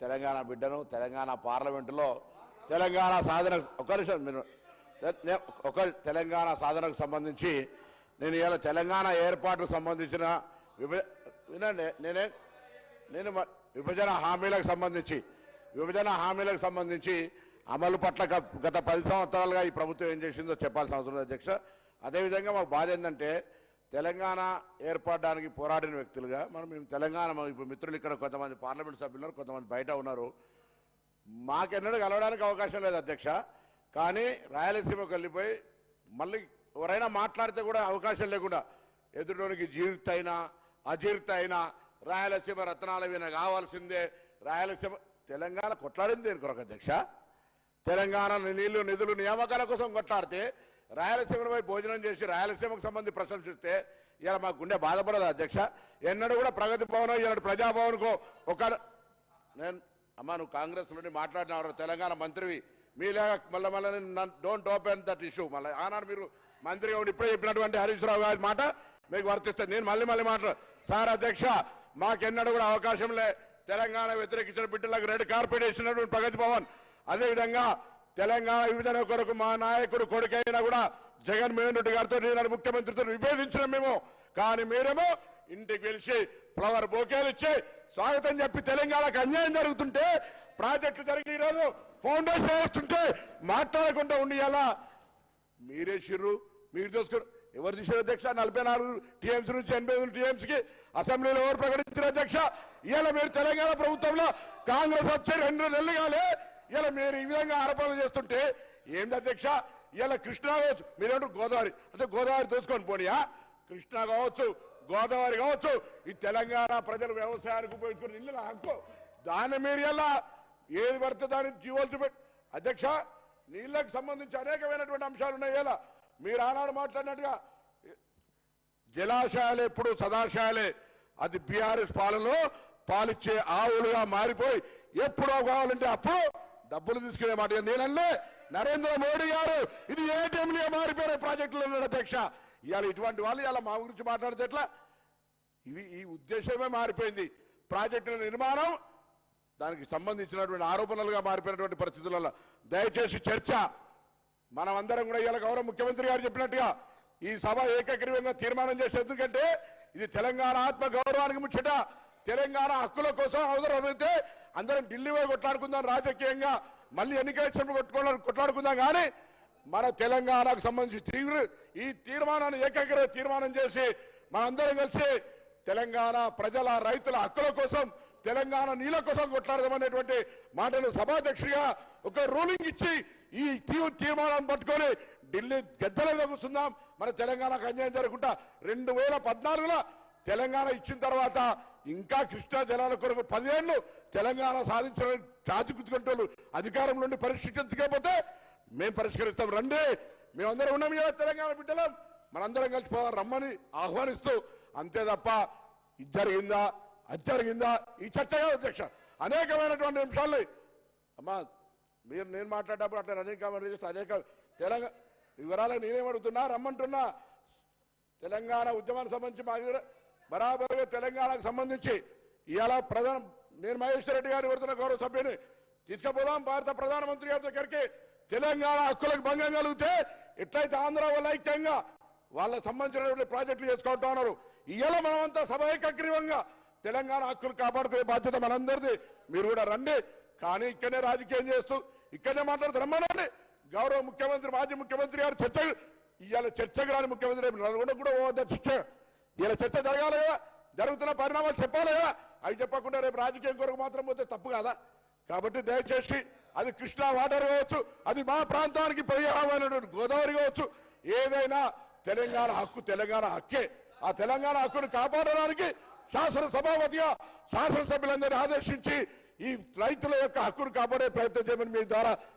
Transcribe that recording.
తెలంగాణ బిడ్డను తెలంగాణ పార్లమెంటులో తెలంగాణ సాధన ఒక నిమిషం మీరు ఒక తెలంగాణ సాధనకు సంబంధించి నేను ఇలా తెలంగాణ ఏర్పాటుకు సంబంధించిన విభ వినండి నేనే నేను విభజన హామీలకు సంబంధించి విభజన హామీలకు సంబంధించి అమలు పట్ల గత పది సంవత్సరాలుగా ఈ ప్రభుత్వం ఏం చేసిందో చెప్పాల్సిన అవసరం అధ్యక్ష. అదేవిధంగా మాకు బాధ ఏంటంటే తెలంగాణ ఏర్పడడానికి పోరాడిన వ్యక్తులుగా మనం మేము తెలంగాణ ఇప్పుడు మిత్రులు ఇక్కడ కొంతమంది పార్లమెంట్ సభ్యులు ఉన్నారు కొంతమంది బయట ఉన్నారు. మాకెన్నడూ కలవడానికి అవకాశం లేదు అధ్యక్ష. కానీ రాయలసీమకు వెళ్ళిపోయి మళ్ళీ ఎవరైనా మాట్లాడితే కూడా అవకాశం లేకుండా ఎదుటోనికి జీవిత అయినా అజీర్త అయినా రాయలసీమ రత్నాల విన కావాల్సిందే. రాయలసీమ తెలంగాణ కొట్లాడింది దేని కొరకు అధ్యక్ష? తెలంగాణ నీళ్ళు నిధులు నియామకాల కోసం కొట్లాడితే రాయలసీమపై భోజనం చేసి రాయలసీమకు సంబంధించి ప్రశంసిస్తే ఇలా మా గుండె బాధపడదు అధ్యక్ష. ఎన్నడూ కూడా ప్రగతి భవన్ ఇలా ప్రజాభవన్కో ఒక నేను అమ్మా నువ్వు కాంగ్రెస్ నుండి మాట్లాడినవారు తెలంగాణ మంత్రివి. మీలాగా మళ్ళీ మళ్ళీ డోంట్ ఓపెన్ దట్ ఇష్యూ మళ్ళీ ఆనాడు మీరు మంత్రిగా ఉండి ఇప్పుడే చెప్పినటువంటి హరీష్ రావు గారి మాట మీకు వర్తిస్తాను నేను మళ్ళీ మళ్ళీ మాట్లాడు సార్ అధ్యక్ష మాకెన్నడూ కూడా అవకాశం లే. తెలంగాణ వ్యతిరేకించిన బిడ్డలకు రెడ్ కార్పెట్ ఇచ్చినటువంటి ప్రగతి భవన్. అదేవిధంగా తెలంగాణ విభజన కొరకు మా నాయకుడు కొడుకైనా కూడా జగన్మోహన్ రెడ్డి గారితో నేను ముఖ్యమంత్రితో విభేదించిన మేము. కానీ మీరేమో ఇంటికి పిలిచి ఫ్లవర్ బోకేలు ఇచ్చి స్వాగతం చెప్పి తెలంగాణకు అన్యాయం జరుగుతుంటే ప్రాజెక్టులు జరిగి ఈరోజు ఫౌండేషన్ వేస్తుంటే మాట్లాడకుండా ఉండి ఎలా? మీరే చిర్రు మీరు చూసుకోరు. ఎవరు తీసారు అధ్యక్ష? నలభై నాలుగు టీఎంసీ నుంచి ఎనభై ఐదు టీఎంసీకి అసెంబ్లీలో ఎవరు ప్రకటించారు అధ్యక్ష? ఇవాళ మీరు తెలంగాణ ప్రభుత్వంలో కాంగ్రెస్ వచ్చి రెండు నెలలు కాలే. ఇలా మీరు ఈ విధంగా ఆరోపణలు చేస్తుంటే ఏంది అధ్యక్ష? ఇలా కృష్ణా కావచ్చు మీరేమంటారు? గోదావరి. అంటే గోదావరి తెలుసుకొని పోనీయా? కృష్ణా కావచ్చు గోదావరి కావచ్చు ఈ తెలంగాణ ప్రజలు వ్యవసాయానికి ఉపయోగించుకుని ఇల్లు హక్కు. దాన్ని మీరు ఎలా ఏది పడితే దాని జీవోలు చూపెట్టి అధ్యక్ష నీళ్ళకు సంబంధించి అనేకమైనటువంటి అంశాలు ఉన్నాయి. ఎలా? మీరు ఆనాడు మాట్లాడినట్టుగా జలాశయాలు ఎప్పుడు సదాశయాలే. అది బీఆర్ఎస్ పాలనలో పాలిచ్చే ఆవులుగా మారిపోయి ఎప్పుడో కావాలంటే అప్పుడు డబ్బులు తీసుకునే మాట నేనల్లే నరేంద్ర మోడీ గారు ఇది ఏటీఎంలుగా మారిపోయిన ప్రాజెక్టులు అధ్యక్ష. ఇవాళ ఇటువంటి వాళ్ళు ఇలా మా గురించి మాట్లాడితే ఎట్లా? ఇవి ఈ ఉద్దేశమే మారిపోయింది. ప్రాజెక్టుల నిర్మాణం దానికి సంబంధించినటువంటి ఆరోపణలుగా మారిపోయినటువంటి పరిస్థితులలో దయచేసి చర్చ. మనమందరం కూడా ఇవాళ గౌరవ ముఖ్యమంత్రి గారు చెప్పినట్టుగా ఈ సభ ఏకగ్రీవంగా తీర్మానం చేసే ఎందుకంటే ఇది తెలంగాణ ఆత్మ గౌరవానికి ముచ్చట. తెలంగాణ హక్కుల కోసం అవసరమైతే అందరం ఢిల్లీ పోయి కొట్లాడుకుందాం రాజకీయంగా మళ్ళీ ఎన్నికల వచ్చినప్పుడు కొట్టుకోవడానికి కొట్లాడుకుందాం. కానీ మన తెలంగాణకు సంబంధించి తీవ్ర ఈ తీర్మానాన్ని ఏకగ్రీవ తీర్మానం చేసి మనందరం కలిసి తెలంగాణ ప్రజల రైతుల హక్కుల కోసం తెలంగాణ నీళ్ళ కోసం కొట్లాడదామనేటువంటి మాటలు సభాధ్యక్షుడిగా ఒక రూలింగ్ ఇచ్చి ఈ తీ- తీర్మానాన్ని పట్టుకొని ఢిల్లీ గద్దెలుగా కూర్చుందాం. మన తెలంగాణకు అన్యాయం జరగకుండా రెండు వేల పద్నాలుగులో తెలంగాణ ఇచ్చిన తర్వాత ఇంకా కృష్ణా జలాల కొరకు పదేళ్ళు తెలంగాణ సాధించడానికి చాచుకుతుకుంటూ అధికారం నుండి పరిష్కరించకపోతే మేము పరిష్కరిస్తాం. రండి. మేమందరం ఉన్నాం కదా తెలంగాణ బిడ్డలం. మనందరం కలిసిపోదాం రమ్మని ఆహ్వానిస్తూ అంతే తప్ప ఇది జరిగిందా? అది జరిగిందా? ఈ చర్చ అధ్యక్ష. అనేకమైనటువంటి అంశాలు అమ్మా మీరు నేను మాట్లాడేటప్పుడు అట్లా అనేకమైన చేస్తే అనేక తెలంగాణ వివరాలకు నేనేమడుగుతున్నా రమ్మంటున్నా. తెలంగాణ ఉద్యమానికి సంబంధించి మా దగ్గర బరాబరుగా తెలంగాణకు సంబంధించి ఇవాళ ప్రధాన నేను మహేశ్వర రెడ్డి గారి వరుతున్న గౌరవ సభ్యుని తీసుకుపోదాం. భారత ప్రధానమంత్రి గారి దగ్గరికి తెలంగాణ హక్కులకు భంగం కలిగితే ఎట్లయితే ఆంధ్ర వాళ్ళు ఐక్యంగా వాళ్ళకి సంబంధించినటువంటి ప్రాజెక్టులు చేసుకుంటా ఉన్నారు. ఇవాళ మనమంతా సభ ఏకగ్రీవంగా తెలంగాణ హక్కులు కాపాడుకునే బాధ్యత మనందరిది. మీరు కూడా రండి. కానీ ఇక్కడనే రాజకీయం చేస్తూ ఇక్కడనే మాట్లాడుతూ రమ్మనండి. గౌరవ ముఖ్యమంత్రి మాజీ ముఖ్యమంత్రి గారు చర్చ ఇవాళ చర్చకు రాని ముఖ్యమంత్రి నల్గొండ కూడా పోవద్దా చర్చ ఇలా చర్చ జరగాలి కదా? జరుగుతున్న పరిణామాలు చెప్పాలి కదా? అవి చెప్పకుండా రేపు రాజకీయం కొరకు మాత్రం పోతే తప్పు కదా? కాబట్టి దయచేసి అది కృష్ణా వాటర్ కావచ్చు అది మా ప్రాంతానికి పర్యావరణమైనటువంటి గోదావరి కావచ్చు ఏదైనా తెలంగాణ హక్కు తెలంగాణ హక్కే. ఆ తెలంగాణ హక్కును కాపాడడానికి శాసనసభాపతిగా శాసనసభ్యులందరినీ ఆదేశించి ఈ రైతుల యొక్క హక్కును కాపాడే ప్రయత్నం చేయమని మీ ద్వారా